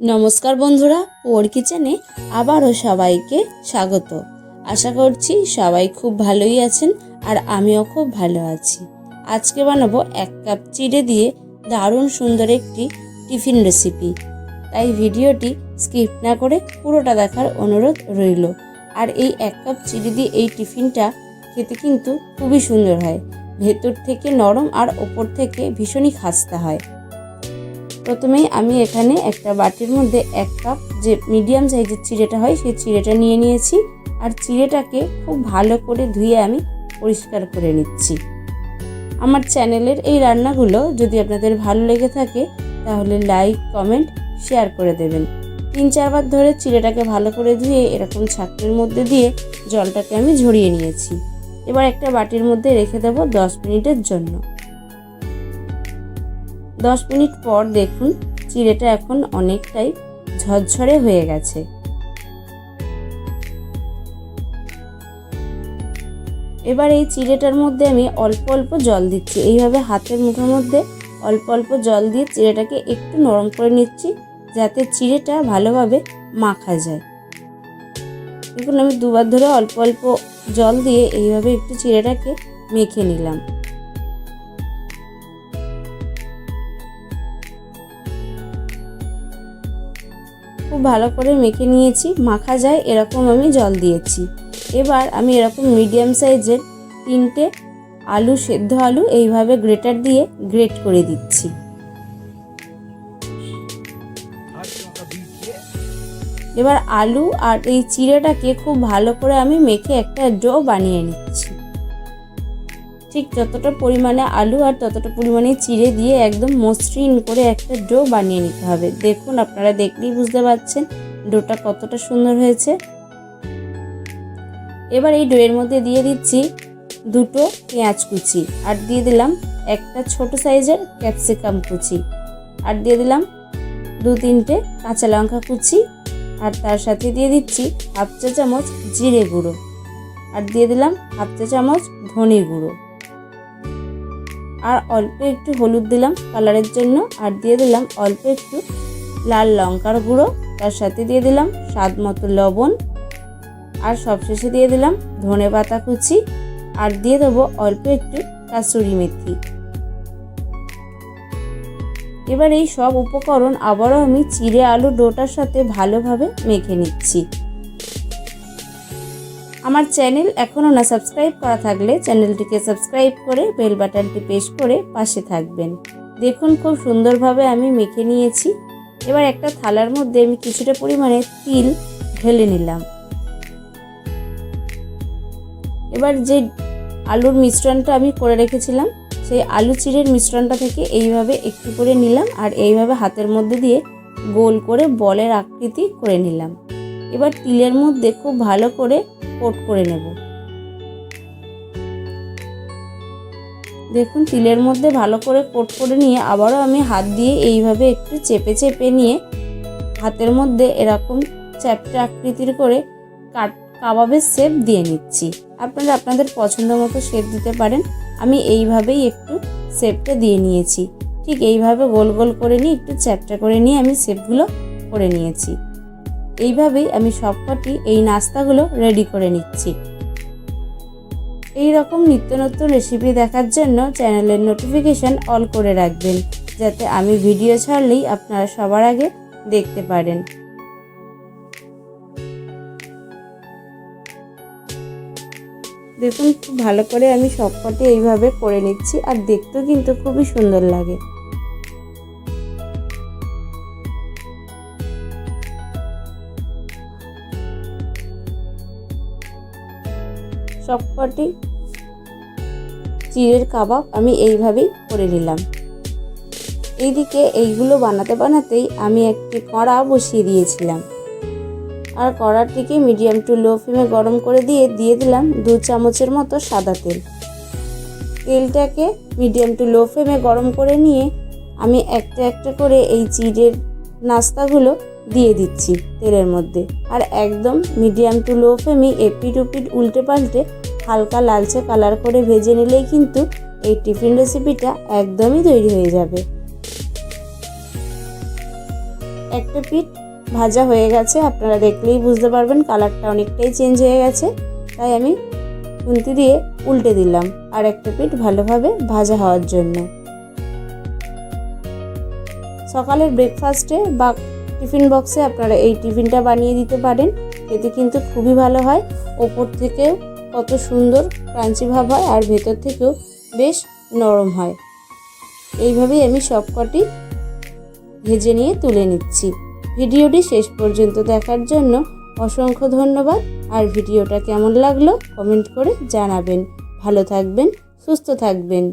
নমস্কার বন্ধুরা, পোর কিচেনে আবারও সবাইকে স্বাগত। আশা করছি সবাই খুব ভালোই আছেন আর আমিও খুব ভালো আছি। আজকে বানাবো এক কাপ চিড়ে দিয়ে দারুণ সুন্দর একটি টিফিন রেসিপি। তাই ভিডিওটি স্কিপ না করে পুরোটা দেখার অনুরোধ রইল। আর এই এক কাপ চিড়ে দিয়ে এই টিফিনটা খেতে কিন্তু খুবই সুন্দর হয়। ভেতর থেকে নরম আর ওপর থেকে ভীষণই খাস্তা হয়। প্রথমেই আমি এখানে একটা বাটির মধ্যে এক কাপ যে মিডিয়াম সাইজের চিড়েটা হয়, সেই চিড়েটা নিয়ে নিয়েছি। আর চিড়েটাকে খুব ভালো করে ধুয়ে আমি পরিষ্কার করে নিচ্ছি। আমার চ্যানেলের এই রান্নাগুলো যদি আপনাদের ভালো লেগে থাকে, তাহলে লাইক কমেন্ট শেয়ার করে দেবেন। তিন চারবার ধরে চিড়েটাকে ভালো করে ধুয়ে এরকম ছাকনির মধ্যে দিয়ে জলটাকে আমি ঝরিয়ে নিয়েছি। এবার একটা বাটির মধ্যে রেখে দেবো দশ মিনিটের জন্য। দশ মিনিট পর দেখুন, চিড়েটা এখন অনেকটাই ঝরঝরে হয়ে গেছে। এবার এই চিড়েটার মধ্যে আমি অল্প অল্প জল দিচ্ছি। এইভাবে হাতের মুখের মধ্যে অল্প অল্প জল দিয়ে চিড়েটাকে একটু নরম করে নিচ্ছি, যাতে চিড়েটা ভালোভাবে মাখা যায়। দেখুন, আমি দুবার ধরে অল্প অল্প জল দিয়ে এইভাবে একটু চিড়েটাকে মেখে নিলাম। খুব ভালো করে মেখে নিয়েছি, মাখা যায়, এরকম আমি জল দিয়েছি। এবার আমি এরকম মিডিয়াম সাইজের তিনটে আলু, সেদ্ধ আলু এইভাবে গ্রেটার দিয়ে গ্রেট করে দিচ্ছি। এবার আলু আর এই চিড়েটাকে খুব ভালো করে আমি মেখে একটা ডো বানিয়ে নিচ্ছি। ঠিক যতটা পরিমাণে আলু আর ততটা পরিমাণে চিড়ে দিয়ে একদম মসৃণ করে একটা ডো বানিয়ে নিতে হবে। দেখুন, আপনারা দেখলেই বুঝতে পারছেন ডোটা কতটা সুন্দর হয়েছে। এবার এই ডোয়ের মধ্যে দিয়ে দিচ্ছি দুটো পেঁয়াজ কুচি আর দিয়ে দিলাম একটা ছোট সাইজের ক্যাপসিকাম কুচি। আর দিয়ে দিলাম দু তিনটে কাঁচা লঙ্কা কুচি আর তার সাথে দিয়ে দিচ্ছি হাফ চা চামচ জিরে গুঁড়ো। আর দিয়ে দিলাম হাফ চা চামচ ধনে গুঁড়ো। আর অল্প একটু হলুদ দিলাম কালারের জন্য আর দিয়ে দিলাম অল্প একটু লাল লঙ্কার গুঁড়ো, তার সাথে দিয়ে দিলাম স্বাদ মতো লবণ আর সবশেষে দিয়ে দিলাম ধনে পাতা কুচি আর দিয়ে দেবো অল্প একটু কাসুরি মেথি। এবার এই সব উপকরণ আবারও আমি চিড়ে আলু ডোটার সাথে ভালোভাবে মেখে নিচ্ছি। আমার চ্যানেল এখনও না সাবস্ক্রাইব করা থাকলে চ্যানেলটিকে সাবস্ক্রাইব করে বেল বাটনটি প্রেস করে পাশে থাকবেন। দেখুন খুব সুন্দরভাবে আমি মেখে নিয়েছি। এবার একটা থালার মধ্যে আমি কিছুটা পরিমাণে তিল ঢেলে নিলাম। এবার যে আলুর মিশ্রণটা আমি করে রেখেছিলাম, সেই আলু চিড়ের মিশ্রণটা থেকে এইভাবে একটু করে নিলাম আর এইভাবে হাতের মধ্যে দিয়ে গোল করে বলের আকৃতি করে নিলাম। এবার তিলের মধ্যে খুব ভালো করে কোট করে নেব। দেখুন, তিলের মধ্যে ভালো করে কোট করে নিয়ে আবারও আমি হাত দিয়ে এইভাবে একটু চেপে চেপে নিয়ে হাতের মধ্যে এরকম চ্যাপটা আকৃতির করে কাট, কাবাবের শেপ দিয়ে নিচ্ছি। আপনারা আপনাদের পছন্দ মতো শেপ দিতে পারেন। আমি এইভাবেই একটু শেপটা দিয়ে নিয়েছি। ঠিক এইভাবে গোল গোল করে নিয়ে একটু চ্যাপটা করে নিয়ে আমি শেপগুলো করে নিয়েছি। এইভাবেই আমি সবকটি এই নাস্তাগুলো রেডি করে নিচ্ছি। এই রকম নিত্য নতুন রেসিপি দেখার জন্য চ্যানেলের নোটিফিকেশান অল করে রাখবেন, যাতে আমি ভিডিও ছাড়লেই আপনারা সবার আগে দেখতে পারেন। দেখুন, খুব ভালো করে আমি সবকটি এইভাবে করে নিচ্ছি, আর দেখতেও কিন্তু খুবই সুন্দর লাগে। সবকটি চিড়ের কাবাব আমি এইভাবেই করে নিলাম। এইদিকে এইগুলো বানাতে বানাতেই আমি একটি কড়া বসিয়ে দিয়েছিলাম। আর কড়াটিকে মিডিয়াম টু লো ফ্লেমে গরম করে দিয়ে দিয়ে দিলাম দু চামচের মতো সাদা তেল। তেলটাকে মিডিয়াম টু লো ফ্লেমে গরম করে নিয়ে আমি একটা একটা করে এই চিড়ের নাস্তাগুলো দিয়ে দিচ্ছি তেলের মধ্যে। আর একদম মিডিয়াম টু লো ফ্লেমে এপিট উপিট উল্টে পাল্টে হালকা লালচে কালার করে ভেজে নিলেই কিন্তু এই টিফিন রেসিপিটা একদমই তৈরি হয়ে যাবে। একটা পিঠ ভাজা হয়ে গেছে, আপনারা দেখলেই বুঝতে পারবেন কালারটা অনেকটাই চেঞ্জ হয়ে গেছে। তাই আমি খুন্তি দিয়ে উল্টে দিলাম আর একটা পিঠ ভালোভাবে ভাজা হওয়ার জন্য। সকালের ব্রেকফাস্টে বা টিফিন বক্সে আপনারা এই টিফিনটা বানিয়ে দিতে পারেন। এতে কিন্তু খুবই ভালো হয়। ওপর থেকেও কত সুন্দর ক্রাঞ্চি ভাব হয় আর ভেতর থেকেও বেশ নরম হয়। এইভাবেই আমি সবকটি ভেজে নিয়ে তুলে নিচ্ছি। ভিডিওটি শেষ পর্যন্ত দেখার জন্য অসংখ্য ধন্যবাদ। আর ভিডিওটা কেমন লাগল কমেন্ট করে জানাবেন। ভালো থাকবেন, সুস্থ থাকবেন।